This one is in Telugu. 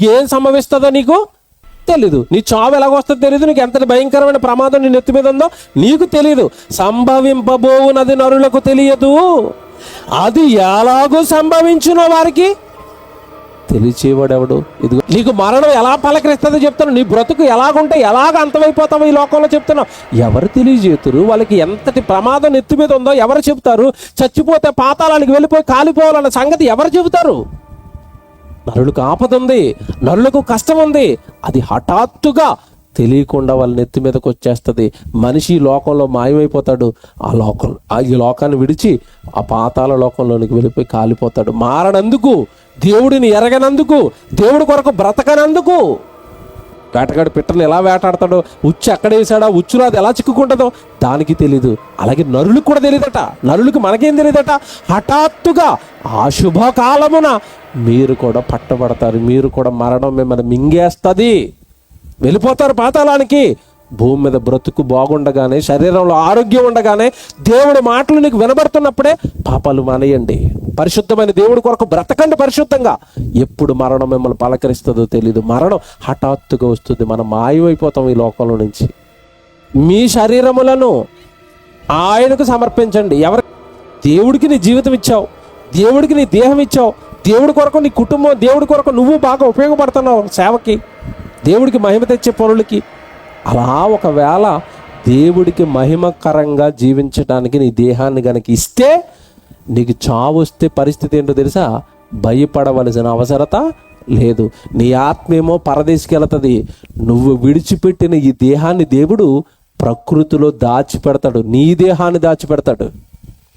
నీకు ఏం సంభవిస్తుందో నీకు తెలీదు. నీ చావు ఎలాగొస్తుందో తెలియదు నీకు ఎంత భయంకరమైన ప్రమాదం నీ నెత్తి మీద ఉందో నీకు తెలియదు సంభవింపబోవునది నరులకు తెలియదు. అది ఎలాగో సంభవించునో వారికి తెలిచేవాడెవడు? ఇదిగో నీకు మరణం ఎలా పలకరిస్తుందో చెప్తాను నీ బ్రతుకు ఎలాగుంటే ఎలాగ అంతమైపోతావు ఈ లోకంలో చెప్తున్నావు. ఎవరు తెలియజేతురు? వాళ్ళకి ఎంతటి ప్రమాదం నెత్తి మీద ఉందో ఎవరు చెబుతారు? చచ్చిపోతే పాతాళానికి వెళ్ళిపోయి కాలిపోవాలన్న సంగతి ఎవరు చెబుతారు? నరులకు ఆపద ఉంది నరులకు కష్టం ఉంది. అది హఠాత్తుగా తెలియకుండా వాళ్ళ నెత్తి మీదకి వచ్చేస్తుంది. మనిషి లోకంలో మాయమైపోతాడు. ఆ లోకం ఆ ఈ లోకాన్ని విడిచి ఆ పాతాల లోకంలోనికి వెళ్ళిపోయి కాలిపోతాడు. మారనందుకు దేవుడిని ఎరగనందుకు దేవుడి కొరకు బ్రతకనందుకు. వేటగాడు పిట్టలు ఎలా వేటాడతాడో ఉచ్చు ఎక్కడ వేసాడా ఉచ్చులో అది ఎలా చిక్కుకుంటుందో దానికి తెలీదు. అలాగే నరులకు కూడా తెలియదట నరులకు మనకేం తెలియదట హఠాత్తుగా ఆ శుభకాలమున మీరు కూడా పట్టబడతారు మీరు కూడా మరణం మిమ్మల్ని మింగేస్తుంది. వెళ్ళిపోతారు పాతాళానికి. భూమి మీద బ్రతుకు బాగుండగానే శరీరంలో ఆరోగ్యం ఉండగానే దేవుడి మాటలు నీకు వినబడుతున్నప్పుడే పాపాలు మానేయండి. పరిశుద్ధమైన దేవుడి కొరకు బ్రతకండి పరిశుద్ధంగా. ఎప్పుడు మరణం మిమ్మల్ని పలకరిస్తుందో తెలియదు మరణం హఠాత్తుగా వస్తుంది. మనం మాయమైపోతాం ఈ లోకంలో నుంచి. మీ శరీరములను ఆయనకు సమర్పించండి. ఎవరి దేవుడికి నీ జీవితం ఇచ్చావు. దేవుడికి నీ దేహం ఇచ్చావు. దేవుడి కొరకు నీ కుటుంబం దేవుడి కొరకు నువ్వు బాగా ఉపయోగపడుతున్నావు సేవకి దేవుడికి మహిమ తెచ్చే పనులకి అలా ఒకవేళ దేవుడికి మహిమకరంగా జీవించడానికి నీ దేహాన్ని గనక ఇస్తే నీకు చావు వస్తే పరిస్థితి ఏంటో తెలుసా? భయపడవలసిన అవసరత లేదు. నీ ఆత్మేమో పరదేశికి వెళుతుంది. నువ్వు విడిచిపెట్టిన ఈ దేహాన్ని దేవుడు ప్రకృతిలో దాచిపెడతాడు. నీ దేహాన్ని దాచిపెడతాడు.